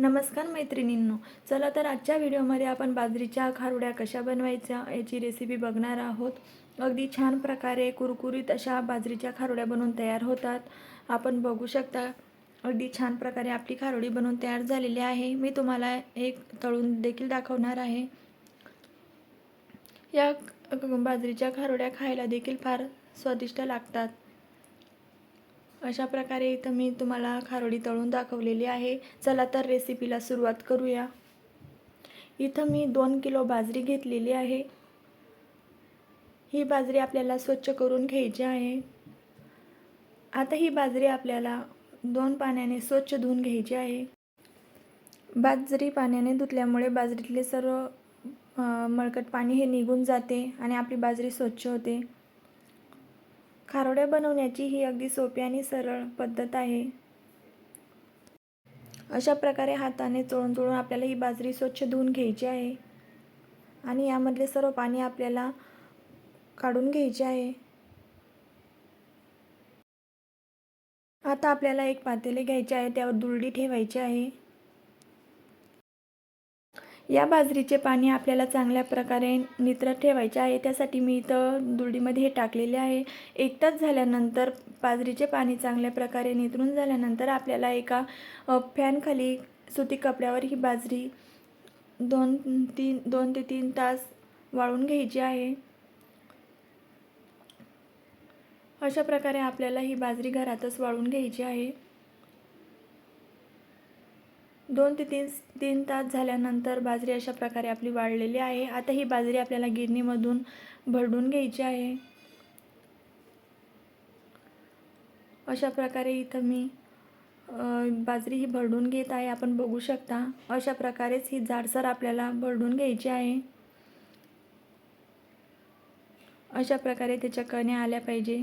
नमस्कार मैत्रिणींनो. चला तर आजच्या व्हिडिओमध्ये आपण बाजरीच्या खारुड्या कशा बनवायच्या याची रेसिपी बघणार आहोत. अगदी छान प्रकारे कुरकुरीत अशा बाजरीच्या खारुड्या बनवून तयार होतात. आपण बघू शकता अगदी छान प्रकारे आपली खारुडी बनवून तयार झालेली आहे. मी तुम्हाला एक तळून देखील दाखवणार आहे. या बाजरीच्या खारुड्या खायला देखील फार स्वादिष्ट लागतात. अशा प्रकारे इथं मी तुम्हाला खारोडी तळून दाखवलेली आहे. चला तर रेसिपीला सुरुवात करूया. इथं मी दोन किलो बाजरी घेतलेली आहे. ही बाजरी आपल्याला स्वच्छ करून घ्यायची आहे. आता ही बाजरी आपल्याला दोन पाण्याने स्वच्छ धुवून घ्यायची आहे. बाजरी पाण्याने धुतल्यामुळे बाजरीतले सर्व मळकट पाणी हे निघून जाते आणि आपली बाजरी स्वच्छ होते. खारोड्या बनवण्याची ही अगदी सोपी आणि सरळ पद्धत आहे. अशा प्रकारे हाताने चोळून चोळून आपल्याला ही बाजरी स्वच्छ धुवून घ्यायची आहे. आणि यामधले सर्व पाणी आपल्याला काढून घ्यायचे आहे. आता आपल्याला एक पातेले घ्यायचे आहे त्यावर दुरडी ठेवायची आहे. या बाजरीचे पाणी आपल्याला चांगल्या प्रकारे नित्रत ठेवायचे आहे. त्यासाठी मी इथं दुरडीमध्ये हे टाकलेले आहे. एक तास झाल्यानंतर बाजरीचे पाणी चांगल्या प्रकारे नितरून झाल्यानंतर आपल्याला एका फॅनखाली सुती कपड्यावर ही बाजरी दोन तीन दोन ते तीन तास वाळून घ्यायची आहे. अशा प्रकारे आपल्याला ही बाजरी घरातच वाळून घ्यायची आहे. दोन ते तीन तीन तास झाल्यानंतर बाजरी अशा प्रकारे आपली वाळलेली आहे. आता ही बाजरी आपल्याला गिरणीमधून भरडून घ्यायची आहे. अशा प्रकारे इथं मी बाजरी ही भरडून घेत आहे. आपण बघू शकता अशा प्रकारेच ही जाडसर आपल्याला भरडून घ्यायची आहे. अशा प्रकारे त्याच्या कण्या आल्या पाहिजे.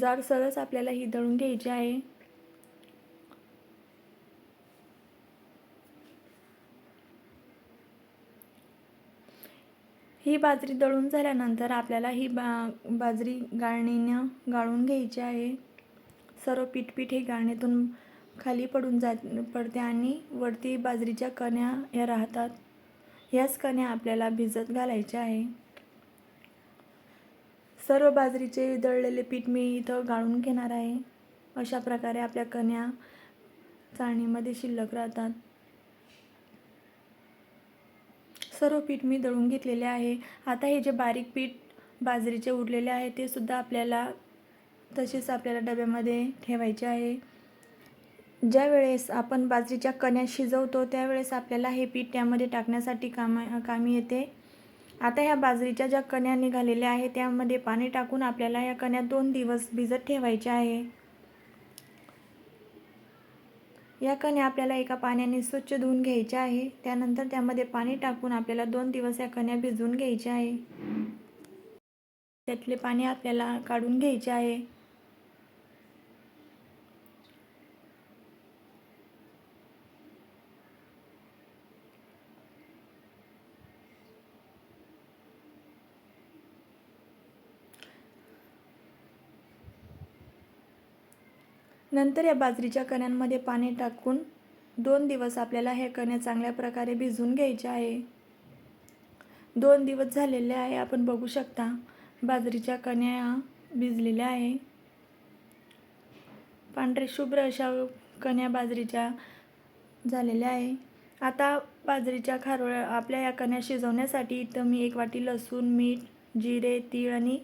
जाडसरच आपल्याला ही दळून घ्यायची आहे. ही बाजरी दळून झाल्यानंतर आपल्याला ही बा बाजरी गाळणीनं गाळून घ्यायची आहे. सर्व पीठपीठ हे गाळणीतून खाली पडून जात पडते आणि वरती बाजरीच्या कण्या या राहतात. ह्याच कण्या आपल्याला भिजत घालायच्या आहे. सर्व बाजरीचे दळलेले पीठ मी इथं गाळून घेणार आहे. अशा प्रकारे आपल्या कण्या चाळणीमध्ये शिल्लक राहतात. सर्व पीठ मी दळून घेतलेले आहे. आता हे जे बारीक पीठ बाजरीचे उरलेले आहे ते सुद्धा आपल्याला तसेच आपल्याला डब्यामध्ये ठेवायचे आहे. ज्या वेळेस आपण बाजरीच्या कण्या शिजवतो त्यावेळेस आपल्याला हे पीठ त्यामध्ये टाकण्यासाठी कामा कामी येते. आता ह्या बाजरीच्या ज्या कण्या निघालेल्या आहे त्यामध्ये पाणी टाकून आपल्याला या कण्या दोन दिवस भिजत ठेवायच्या आहे. या कण्या आपल्याला एका पाण्याने स्वच्छ धुवून घ्यायच्या आहे. त्यानंतर त्यामध्ये पाणी टाकून आपल्याला दोन दिवस या कण्या भिजवून घ्यायच्या आहे. त्यातले पाणी आपल्याला काढून घ्यायचे आहे. नंतर या बाजरीच्या कण्यांमध्ये पाणी टाकून दोन दिवस आपल्याला हे कण्या चांगल्या प्रकारे भिजून घ्यायचे आहे. दोन दिवस झालेले आहे. आपण बघू शकता बाजरीच्या कण्या भिजलेल्या आहे. पांढरे शुभ्र अशा कण्या बाजरीच्या झालेल्या आहे. आता बाजरीच्या खारोळ्या आपल्या या कण्या शिजवण्यासाठी इथं मी एक वाटी लसूण मीठ जिरे तीळ आणि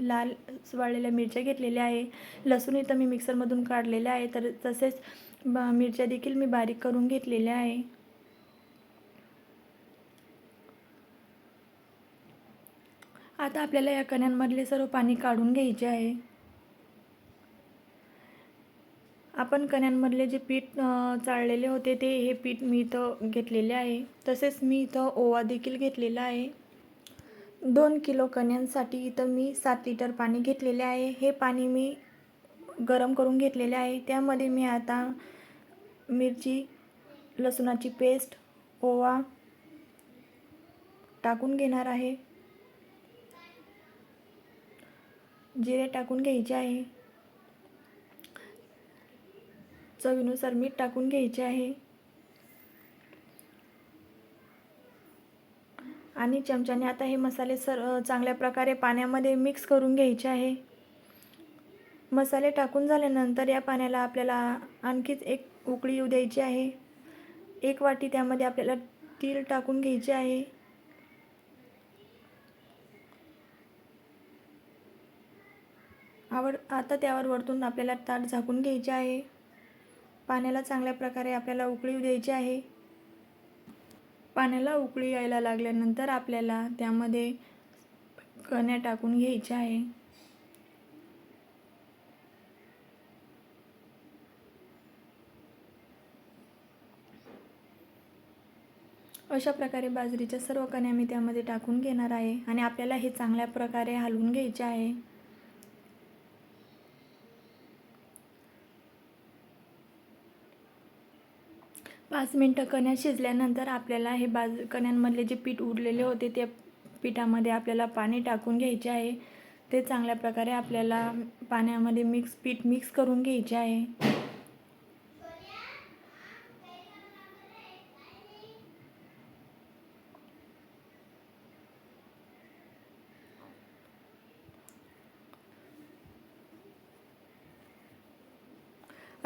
लाल वाळलेल्या मिरच्या घेतलेल्या आहे. लसूण इथं मी मिक्सरमधून काढलेल्या आहे. तर तसेच मिरच्या देखील मी बारीक करून घेतलेल्या आहे. आता आपल्याला या कण्यांमधले सर्व पाणी काढून घ्यायचे आहे. आपण कण्यांमधले जे पीठ चाळलेले होते ते हे पीठ मी इथं घेतलेले आहे. तसेच मी इथं ओवा देखील घेतलेला आहे. दोन किलो कण्यांसाठी इथं मी सात लिटर पाणी घेतलेले आहे. हे पाणी मी गरम करून घेतलेले आहे. त्यामध्ये मी आता मिरची लसूणाची पेस्ट ओवा टाकून घेणार आहे. जिरे टाकून घ्यायचे आहे. चवीनुसार मीठ टाकून घ्यायचे आहे. आणि चमच्याने आता हे मसाले सर चांगल्या प्रकारे पाण्यामध्ये मिक्स करून घ्यायचे आहे. मसाले टाकून झाल्यानंतर या पाण्याला आपल्याला आणखीच एक उकळी येऊ द्यायची आहे. एक वाटी त्यामध्ये आपल्याला तीळ टाकून घ्यायचे आहे. आवड आता त्यावर वरतून आपल्याला ताट झाकून घ्यायचे आहे. पाण्याला चांगल्या प्रकारे आपल्याला उकळी द्यायची आहे. पाण्याला उकळी यायला लागल्यानंतर आपल्याला त्यामध्ये कण्या टाकून घ्यायच्या आहे. अशा प्रकारे बाजरीच्या सर्व कण्या मी त्यामध्ये टाकून घेणार आहे आणि आपल्याला हे चांगल्या प्रकारे हलवून घ्यायचे आहे. पाच मिनटं कण्या शिजल्यानंतर आपल्याला हे बाज कण्यांमधले जे पीठ उरलेले होते त्या पिठामध्ये आपल्याला पाणी टाकून घ्यायचे आहे. ते चांगल्या प्रकारे आपल्याला पाण्यामध्ये मिक्स पीठ मिक्स करून घ्यायचे आहे.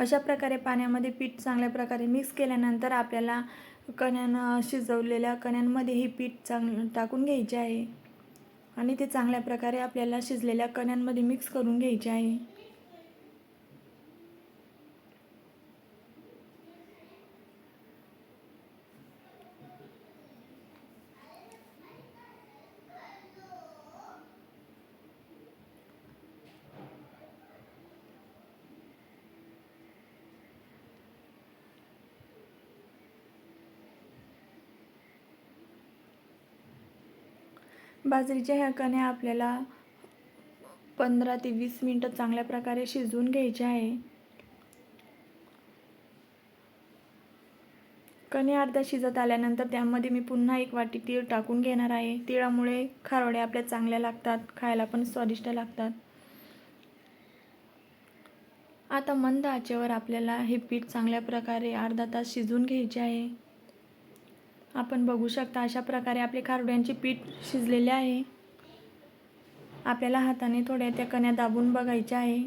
अशा प्रकारे पाण्यामध्ये पीठ चांगल्या प्रकारे मिक्स केल्यानंतर आपल्याला कण्यानं शिजवलेल्या कण्यांमध्ये हे पीठ चांग टाकून घ्यायचे आहे. आणि ते चांगल्या प्रकारे आपल्याला शिजलेल्या कण्यांमध्ये मिक्स करून घ्यायचे आहे. बाजरीच्या ह्या कण्या आपल्याला पंधरा ते वीस मिनटं चांगल्या प्रकारे शिजवून घ्यायचे आहे. कणे अर्धा शिजत आल्यानंतर त्यामध्ये मी पुन्हा एक वाटी तीळ टाकून घेणार आहे. तिळामुळे खारोड्या आपल्या चांगल्या लागतात खायला पण स्वादिष्ट लागतात. आता मंद आचेवर आपल्याला हे पीठ चांगल्या प्रकारे अर्धा तास शिजवून घ्यायचे आहे. आपण बघू शकता अशा प्रकारे आपले खारोड्यांचे पीठ शिजलेले आहे. आपल्याला हाताने थोड्या त्या कण्या दाबून बघायच्या आहे.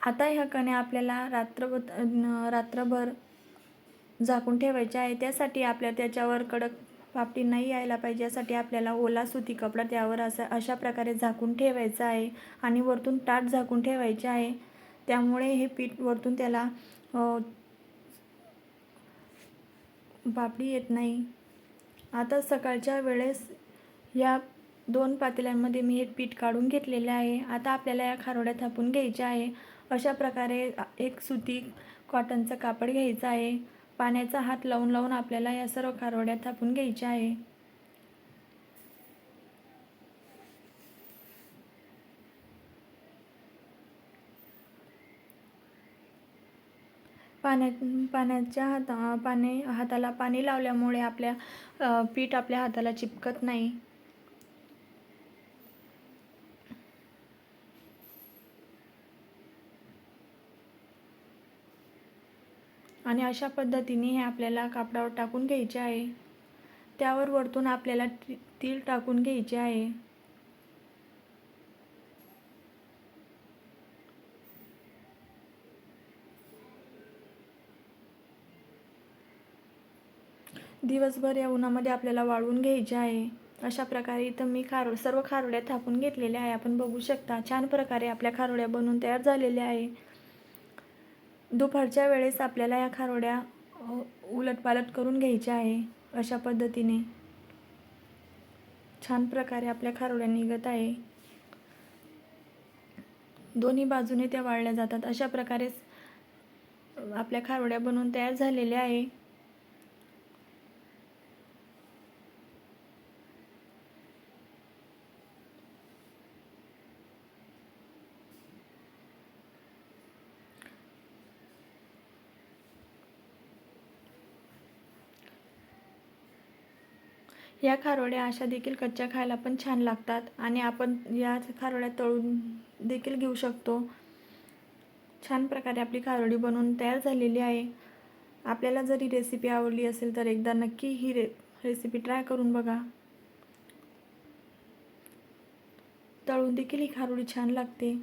आता ह्या कण्या आपल्याला रात्र रात्रभर झाकून ठेवायचे आहे. त्यासाठी आपल्या त्याच्यावर कडक पापटी नाही यायला पाहिजे. यासाठी आपल्याला ओला सुती कपडा त्यावर असा अशा प्रकारे झाकून ठेवायचा आहे आणि वरतून ताट झाकून ठेवायचे आहे. त्यामुळे हे पीठ वरतून त्याला पापडी येत नाही. आता सकाळच्या वेळेस या दोन पातेल्यांमध्ये मी हे पीठ काढून घेतलेले आहे. आता आपल्याला या खारोड्या थापून घ्यायच्या आहे. अशा प्रकारे एक सुती कॉटनचं कापड घ्यायचं आहे. पाण्याचा हात लावून लावून आपल्याला या सर्व खारवड्या थापून घ्यायच्या आहे. पाण्या पाण्याच्या हाता पाणी हाताला पाणी लावल्यामुळे आपल्या पीठ आपल्या हाताला चिपकत नाही. आणि अशा पद्धतीने हे आपल्याला कापडावर टाकून घ्यायचे आहे. त्यावर वरतून आपल्याला तीळ टाकून घ्यायचे आहे. दिवसभर या उन्हामध्ये आपल्याला वाळवून घ्यायचे आहे. अशा प्रकारे इथं मी खारो सर्व खारोड्या थापून घेतलेल्या आहे. आपण बघू शकता छान प्रकारे आपल्या खारोड्या बनवून तयार झालेल्या आहे. दुपारच्या वेळेस आपल्याला या खारोड्या उलटपालट करून घ्यायच्या आहे अशा पद्धतीने. छान प्रकारे आपल्या खारोड्या निघत आहे. दोन्ही बाजूने त्या वाळल्या जातात. अशा प्रकारे आपल्या खारोड्या बनवून तयार झालेल्या आहे. या खारोड्या अशा देखील कच्च्या खायला पण छान लागतात आणि आपण या खारोड्या तळून देखील घेऊ शकतो. छान प्रकारे आपली खारोडी बनवून तयार झालेली आहे. आपल्याला जरी रेसिपी आवडली असेल तर एकदा नक्की ही रे रेसिपी ट्राय करून बघा. तळून देखील ही खारोडी छान लागते.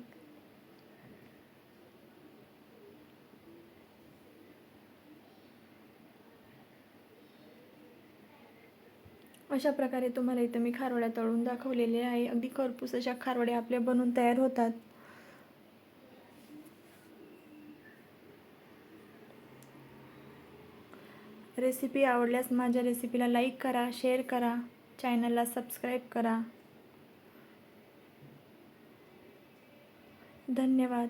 अशा प्रकारे तुम्हाला इथं मी खारवड्या तळून दाखवलेले आहे. अगदी करपूस अशा खारवड्या आपल्या बनून तयार होतात. रेसिपी आवडल्यास माझ्या रेसिपीला लाईक करा शेअर करा चॅनलला सबस्क्राईब करा. धन्यवाद.